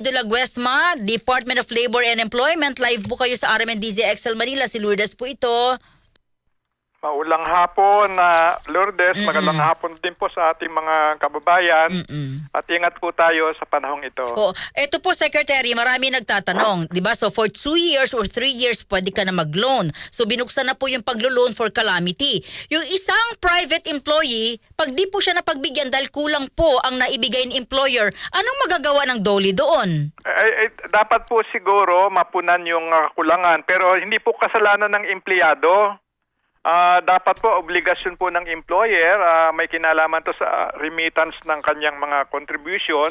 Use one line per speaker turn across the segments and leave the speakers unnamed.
de la Guesma, Department of Labor and Employment. Live po kayo sa RMNDZ XL Manila. Si Lourdes po ito.
Maulang hapon na Lourdes, magandang hapon din po sa ating mga kababayan.
Mm-mm.
At ingat po tayo sa panahong ito.
O, eto po, Secretary, marami nagtatanong, di ba? So, for two years or three years, pwede ka na mag-loan. So, binuksan na po yung paglo-loan for calamity. Yung isang private employee, pag di po siya napagbigyan dahil kulang po ang naibigay ng employer, anong magagawa ng doli doon?
Eh, eh, dapat po siguro mapunan yung ah, kulangan pero hindi po kasalanan ng empleyado. Ah, dapat po obligasyon po ng employer, ah, may kinalaman to sa remittance ng kanyang mga contribution.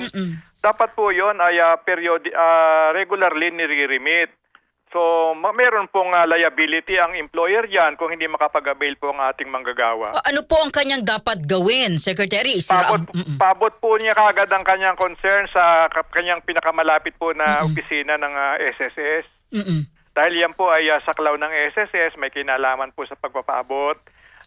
Dapat po 'yon ay ah, periodi- ah, regularly nire-remit. So, meron pong ah, liability ang employer diyan kung hindi makapag-avail po ang ating manggagawa.
Ano po ang kanyang dapat gawin, Secretary? Isira
Pabot,
Mm-mm.
pabot po niya kagad ang kanyang concern sa ka- kanyang pinakamalapit po na opisina ng ah, SSS.
Mm-mm.
Dahil yan po ay ah, saklaw ng SSS, may kinalaman po sa pagpapaabot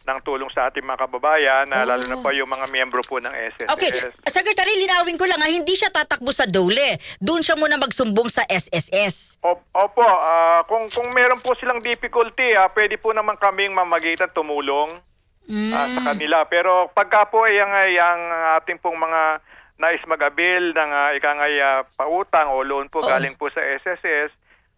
ng tulong sa ating mga kababayan, na lalo na po yung mga miyembro po ng SSS.
Okay, Secretary, linawin ko lang, ha, hindi siya tatakbo sa dole. Doon siya muna magsumbong sa SSS.
Op- Opo, ah, kung kung meron po silang difficulty, ah, pwede po naman kaming mamagitan tumulong ah, sa kanila. Pero pagka po ay ang, ay ang ating pong mga nais mag-avail ng uh, ikangay ah, pautang o loan po galing po sa SSS,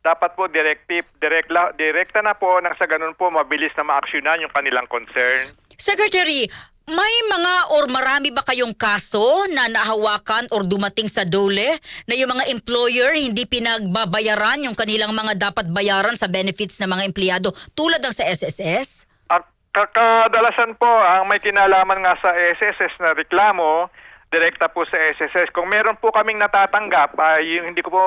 dapat po directive, direct la, direkta na po nang sa ganun po mabilis na ma-actionan yung kanilang concern.
Secretary, may mga or marami ba kayong kaso na nahawakan or dumating sa dole na yung mga employer hindi pinagbabayaran yung kanilang mga dapat bayaran sa benefits ng mga empleyado tulad ng sa SSS?
At kakadalasan po, ang may kinalaman nga sa SSS na reklamo, direkta po sa SSS. Kung meron po kaming natatanggap, ay yung hindi ko po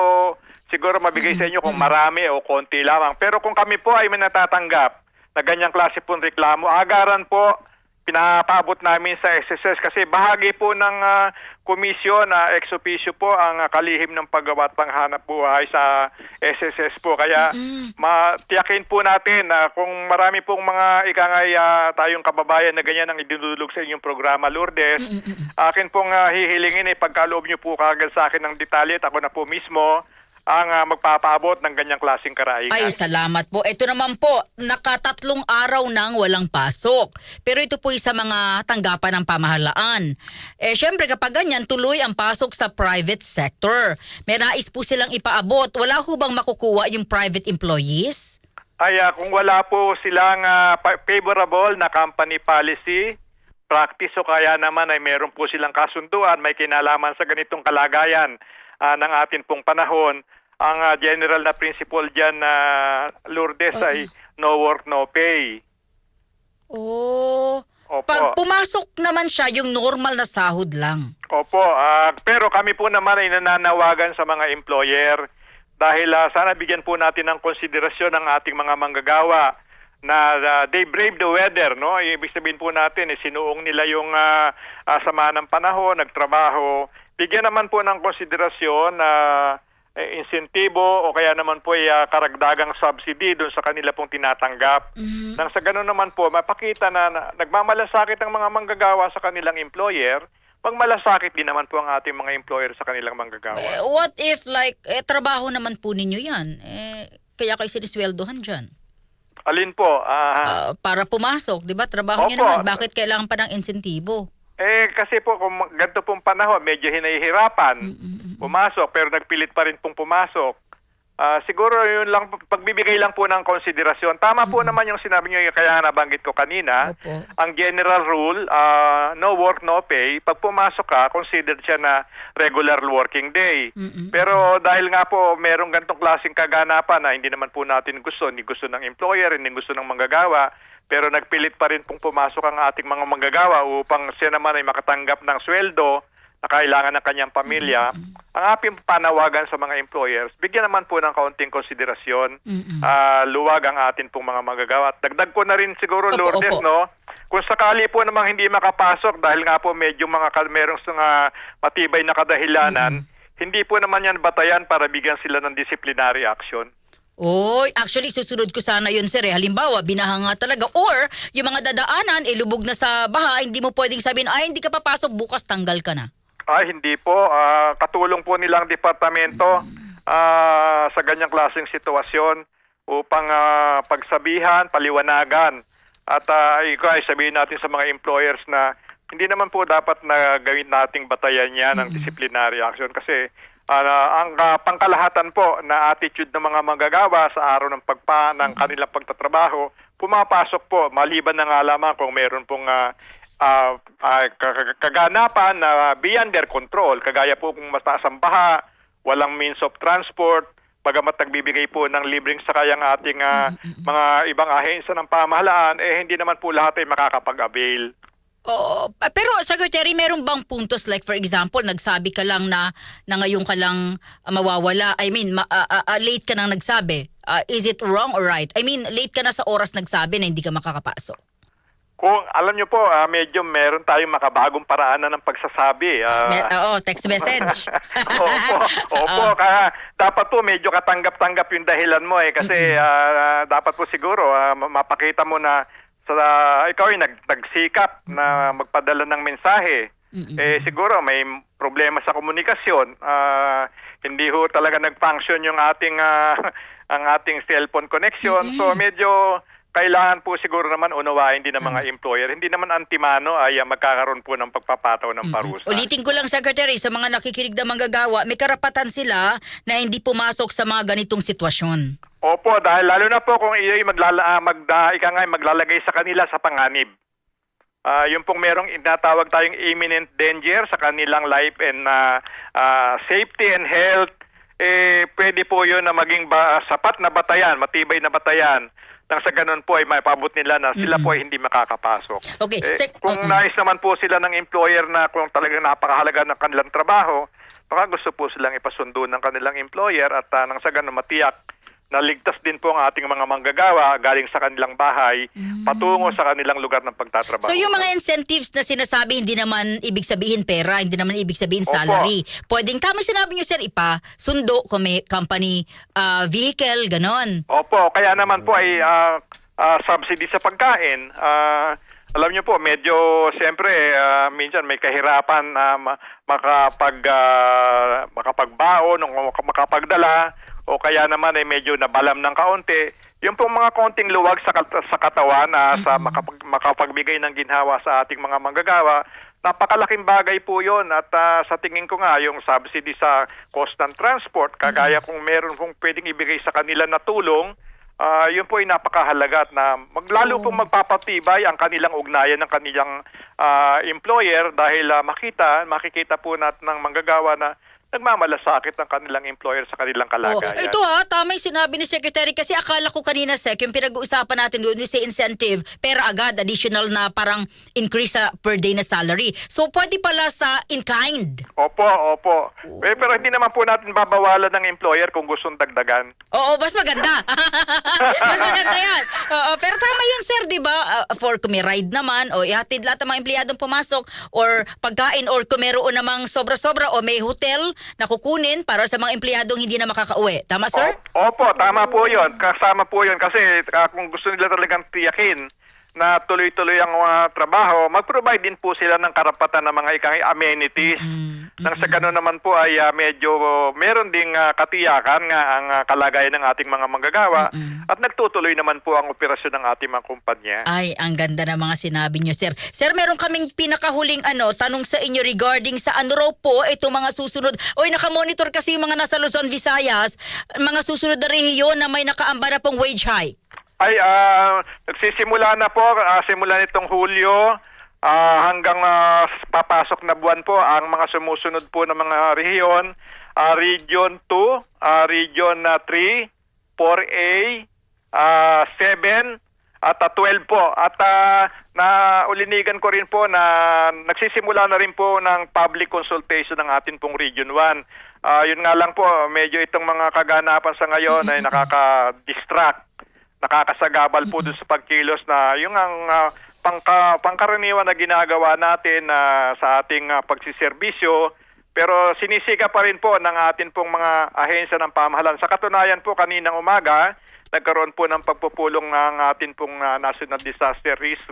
siguro mabigay sa inyo kung marami o konti lamang. Pero kung kami po ay may natatanggap na ganyang klase pong reklamo, agaran po, pinapabot namin sa SSS kasi bahagi po ng ah, komisyon na ex officio po ang ah, kalihim ng paggawa at panghanap buhay sa SSS po. Kaya matiyakin po natin na kung marami pong mga ikangay ah, tayong kababayan na ganyan ang idinudulog sa inyong programa, Lourdes, akin pong ah, hihilingin eh, pagkaloob niyo po kagad sa akin ng detalye at ako na po mismo ang ah, magpapaabot ng ganyang klaseng karaihan.
Ay, salamat po. Ito naman po, nakatatlong araw nang walang pasok. Pero ito po sa mga tanggapan ng pamahalaan. Eh, syempre kapag ganyan, tuloy ang pasok sa private sector. May nais po silang ipaabot. Wala ho bang makukuha yung private employees?
ay ah, kung wala po silang pa- favorable na company policy, practice o kaya naman ay meron po silang kasunduan, may kinalaman sa ganitong kalagayan ah, ng atin pong panahon, ang ah, general na principle dyan na Lourdes ay no work, no pay.
Oh.
Opo.
Pag pumasok naman siya, yung normal na sahod lang.
Opo, ah, pero kami po naman ay nananawagan sa mga employer dahil ah, sana bigyan po natin ng konsiderasyon ang ating mga manggagawa na ah, they brave the weather, no? Ibig sabihin po natin, eh, sinuong nila yung ah, ah, sama ng panahon, nagtrabaho. Bigyan naman po ng konsiderasyon na eh, insentibo o kaya naman po ay ah, karagdagang subsidy doon sa kanila pong tinatanggap. Nang sa ganun naman po, mapakita na, na nagmamalasakit ang mga manggagawa sa kanilang employer, pagmalasakit din naman po ang ating mga employer sa kanilang manggagawa.
Eh, what if like, eh, trabaho naman po ninyo yan? Eh, kaya kayo sinisweldohan dyan.
Alin po? ah,
Ah, para pumasok, di ba? Trabaho
Opo.
naman. Bakit kailangan pa ng insentibo?
Eh, kasi po, kung ganito pong panahon, medyo hinahihirapan pumasok, pero nagpilit pa rin pong pumasok. Ah, siguro yun lang, pagbibigay lang po ng konsiderasyon. Tama po naman yung sinabi niyo, yung kaya nga nabanggit ko kanina.
Opo.
Ang general rule, ah, no work, no pay. Pag pumasok ka, considered siya na regular working day. Pero dahil nga po merong ganitong klaseng kaganapan na hindi naman po natin gusto, hindi gusto ng employer, hindi gusto ng manggagawa, pero nagpilit pa rin pong pumasok ang ating mga manggagawa upang siya naman ay makatanggap ng sweldo na kailangan ng kanyang pamilya. Ang ating panawagan sa mga employers, bigyan naman po ng kaunting konsiderasyon, ah, luwag ang atin pong mga manggagawa. At Dagdag ko na rin siguro,
Opo,
Lourdes,
opo.
no? Kung sakali po namang hindi makapasok dahil nga po medyo mga merong mga matibay na kadahilanan, hindi po naman yan batayan para bigyan sila ng disciplinary action.
Oy, actually susunod ko sana yun sir. Eh. Halimbawa, binaha nga talaga. Or, yung mga dadaanan, ilubog na sa baha, hindi mo pwedeng sabihin, ay hindi ka papasok, bukas tanggal ka na.
Ay, hindi po. Ah, katulong po nilang departamento ah, sa ganyang klaseng sitwasyon upang ah, pagsabihan, paliwanagan. At uh, ikaw ay sabihin natin sa mga employers na hindi naman po dapat na gawin nating batayan yan ng disciplinary action kasi ah, ang ah, pangkalahatan po na attitude ng mga manggagawa sa araw ng pagpa ng kanilang pagtatrabaho pumapasok po maliban na nga lamang kung meron pong ah, ah, kag- kaganapan na beyond their control kagaya po kung mataas ang baha walang means of transport bagamat nagbibigay po ng libreng sakay ang ating ah, mga ibang ahensya ng pamahalaan eh hindi naman po lahat ay makakapag-avail
Oo, pero Secretary, meron bang puntos like for example, nagsabi ka lang na na ngayon ka lang mawawala. I mean, ma- ah, ah, late ka nang nagsabi. Ah, is it wrong or right? I mean, late ka na sa oras nagsabi na hindi ka makakapasok.
Kung alam nyo po, ah, medyo meron tayong makabagong paraan na ng pagsasabi. ah.
Me- oo, text message.
opo, opo. Kaya dapat po medyo katanggap-tanggap yung dahilan mo eh. Kasi ah, dapat po siguro ma- mapakita mo na sa ikaw ay nag, nagsikap na magpadala ng mensahe. Eh siguro may problema sa komunikasyon. Ah, hindi ho talaga nag-function yung ating ah, ang ating cellphone connection. So medyo kailangan po siguro naman unawain din ng mga employer. Hindi naman antimano ay ah, magkakaroon po ng pagpapataw ng parusa.
Ulitin ko lang, Secretary, sa mga nakikinig na manggagawa, may karapatan sila na hindi pumasok sa mga ganitong sitwasyon.
Opo, dahil lalo na po kung iyo'y maglala, ah, magda, ika nga, maglalagay sa kanila sa panganib. Ah, yung pong merong inatawag tayong imminent danger sa kanilang life and ah, ah, safety and health, eh, pwede po yun na maging ba, sapat na batayan, matibay na batayan, nang sa ganun po ay maipabot nila na sila po ay hindi makakapasok.
Okay,
Eh,
sec-
kung
Mm-mm.
nais naman po sila ng employer na kung talagang napakahalaga ng kanilang trabaho, baka gusto po silang ipasundo ng kanilang employer at ah, nang sa ganun matiyak na ligtas din po ang ating mga manggagawa galing sa kanilang bahay patungo sa kanilang lugar ng pagtatrabaho.
Mm. So yung mga incentives na sinasabi, hindi naman ibig sabihin pera, hindi naman ibig sabihin
Opo.
salary. Pwedeng tama sinabi niyo sir, ipa, sundo kung may company ah, vehicle, ganon.
Opo, kaya naman po ay ah, ah, subsidy sa pagkain. Ah, alam niyo po, medyo siyempre ah, minsan may kahirapan na ma- makapag ah, makapagbaon o makapagdala o kaya naman ay medyo nabalam ng kaunti. Yung pong mga konting luwag sa, kat- sa katawan na sa makapag, makapagbigay ng ginhawa sa ating mga manggagawa, napakalaking bagay po yon at ah, sa tingin ko nga yung subsidy sa cost ng transport, kagaya kung meron pong pwedeng ibigay sa kanila na tulong, Ah, yun po ay napakahalaga at na maglalo pong magpapatibay ang kanilang ugnayan ng kanilang ah, employer dahil ah, makita, makikita po natin ng manggagawa na nagmamalasakit ang kanilang employer sa kanilang
Oh,
kalagayan.
ito ha, tama yung sinabi ni Secretary kasi akala ko kanina sec, yung pinag-uusapan natin doon yung sa incentive, pero agad additional na parang increase sa per day na salary. So pwede pala sa in kind.
Opo, opo. Eh, pero hindi naman po natin babawalan ng employer kung gustong dagdagan.
Oo, mas maganda. mas maganda yan. Oo, pero tama yun, sir, di ba? Uh, for kung may ride naman, o ihatid lahat ng mga empleyadong pumasok, or pagkain, or kung meron namang sobra-sobra, o may hotel na kukunin para sa mga empleyadong hindi na makakauwi. Tama, sir?
Opo, tama po yun. Kasama po yun kasi ah, kung gusto nila talagang tiyakin na tuloy-tuloy ang mga trabaho, mag-provide din po sila ng karapatan ng mga ikang amenities. Nang sa gano'n naman po ay ah, medyo meron ding ah, katiyakan nga ang ah, kalagayan ng ating mga manggagawa at nagtutuloy naman po ang operasyon ng ating mga kumpanya.
Ay, ang ganda ng mga sinabi niyo, sir. Sir, meron kaming pinakahuling ano, tanong sa inyo regarding sa ano raw po itong mga susunod. Oy, nakamonitor kasi yung mga nasa Luzon, Visayas, mga susunod na rehiyon na may nakaamba na pong wage hike.
Ay, ah, nagsisimula na po, ah, simula nitong Hulyo ah, hanggang ah, papasok na buwan po ang mga sumusunod po ng mga rehiyon. Ah, region 2, ah, Region ah, 3, 4A, ah, 7, at ah, 12 po. At ah, na ulinigan ko rin po na nagsisimula na rin po ng public consultation ng atin pong Region 1. Ah, yun nga lang po, medyo itong mga kaganapan sa ngayon ay nakaka-distract nakakasagabal po dun sa pagkilos na yung ang ah, pangka, pangkaraniwan na ginagawa natin na sa ating ah, pagsiservisyo pero sinisika pa rin po ng atin pong mga ahensya ng pamahalaan. Sa katunayan po kaninang umaga, nagkaroon po ng pagpupulong ng atin pong ah, National Disaster Risk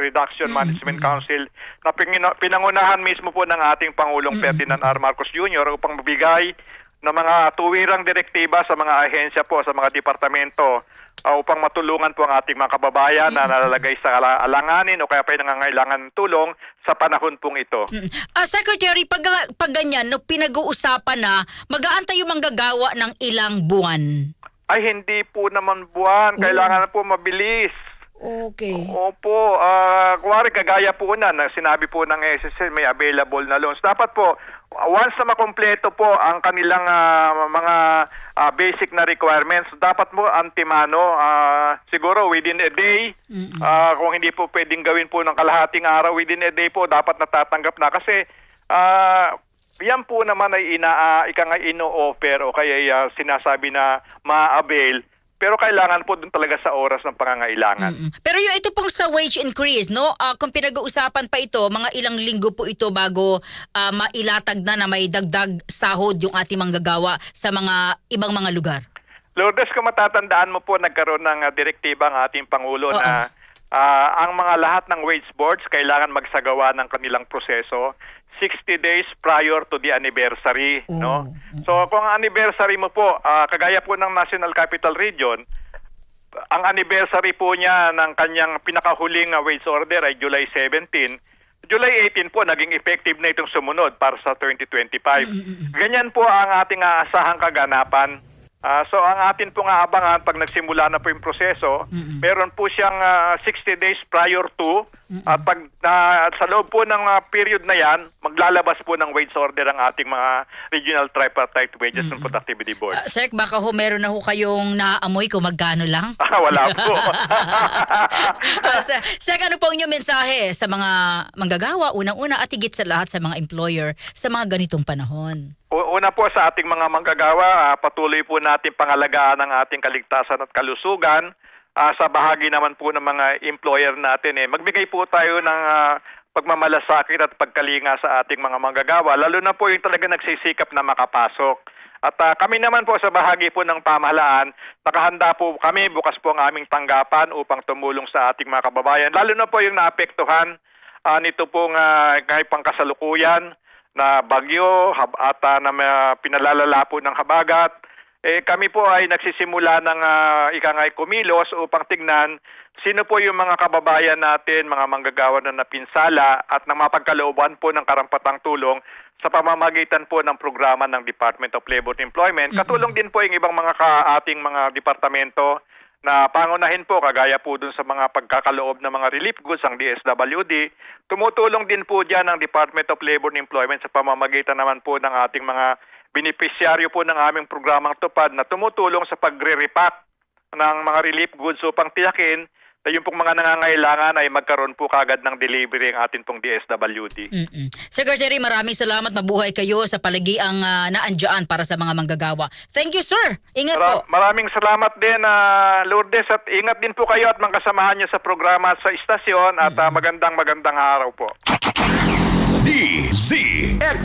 Reduction Management Council na pinangunahan mismo po ng ating Pangulong Ferdinand R. Marcos Jr. upang mabigay ng mga tuwirang direktiba sa mga ahensya po, sa mga departamento ah, upang matulungan po ang ating mga kababayan na nalalagay sa ala- alanganin o kaya pa nangangailangan ng tulong sa panahon pong ito.
Mm. Ah, Secretary, pag, pag ganyan, no, pinag-uusapan na, mag-aantay yung manggagawa ng ilang buwan.
Ay, hindi po naman buwan. Kailangan po mabilis.
Okay.
Opo, ah kuwari kagaya po na, na sinabi po ng SSL may available na loans. Dapat po, once na makompleto po ang kanilang ah, mga ah, basic na requirements, dapat mo antimano, ah, siguro within a day, ah, kung hindi po pwedeng gawin po ng kalahating araw, within a day po dapat natatanggap na. Kasi ah, yan po naman ay ina, ah, ika nga ino-offer o kaya ah, sinasabi na ma-avail, pero kailangan po dun talaga sa oras ng pangangailangan.
Mm. Pero yung ito pong sa wage increase, no? Ah, kung pinag-uusapan pa ito, mga ilang linggo po ito bago ah, mailatag na na may dagdag sahod yung ating manggagawa sa mga ibang mga lugar.
Lourdes, kung matatandaan mo po, nagkaroon ng ah, direktiba ang ating Pangulo
Oo.
na ah, ang mga lahat ng wage boards kailangan magsagawa ng kanilang proseso 60 days prior to the anniversary.
Oo.
No? So kung ang anniversary mo po, ah, kagaya po ng National Capital Region, ang anniversary po niya ng kanyang pinakahuling ah, wage order ay July 17. July 18 po naging effective na itong sumunod para sa 2025. Ganyan po ang ating aasahang kaganapan. Ah, so ang atin po nga abangan pag nagsimula na po yung proseso, meron po siyang ah, 60 days prior to at pag na, sa loob po ng ah, period na yan, maglalabas po ng wage order ang ating mga regional tripartite wages and productivity board.
Ah, Sek, baka ho meron na ho kayong naaamoy kung magkano lang?
Ah, wala po.
Sek, Sek, ano po ang inyong mensahe sa mga manggagawa, unang-una at higit sa lahat sa mga employer sa mga ganitong panahon?
Una po sa ating mga manggagawa, ah, patuloy po natin pangalagaan ang ating kaligtasan at kalusugan. Ah, sa bahagi naman po ng mga employer natin, eh, magbigay po tayo ng ah, pagmamalasakit at pagkalinga sa ating mga manggagawa, lalo na po yung talaga nagsisikap na makapasok. At ah, kami naman po sa bahagi po ng pamahalaan, nakahanda po kami, bukas po ang aming tanggapan upang tumulong sa ating mga kababayan, lalo na po yung naapektuhan ah, nito pong uh, kahit pangkasalukuyan na bagyo hab- at ah, na pinalalala po ng habagat. Eh, kami po ay nagsisimula ng uh, ikangay kumilos upang tignan sino po yung mga kababayan natin, mga manggagawa na napinsala at na mapagkalooban po ng karampatang tulong sa pamamagitan po ng programa ng Department of Labor and Employment. Katulong din po yung ibang mga ka ating mga departamento na pangunahin po kagaya po dun sa mga pagkakaloob ng mga relief goods ang DSWD. Tumutulong din po diyan ang Department of Labor and Employment sa pamamagitan naman po ng ating mga benepisyaryo po ng aming programang tupad na tumutulong sa pagre-repack ng mga relief goods upang tiyakin na yung pong mga nangangailangan ay magkaroon po kagad ng delivery ang atin pong DSWD.
Mm-mm. Secretary, maraming salamat. Mabuhay kayo sa palagiang uh, naandyan para sa mga manggagawa. Thank you, sir. Ingat po.
Mara- maraming salamat din, ah, Lourdes, at ingat din po kayo at mga kasamahan niyo sa programa sa istasyon at ah, magandang magandang araw po.
DZX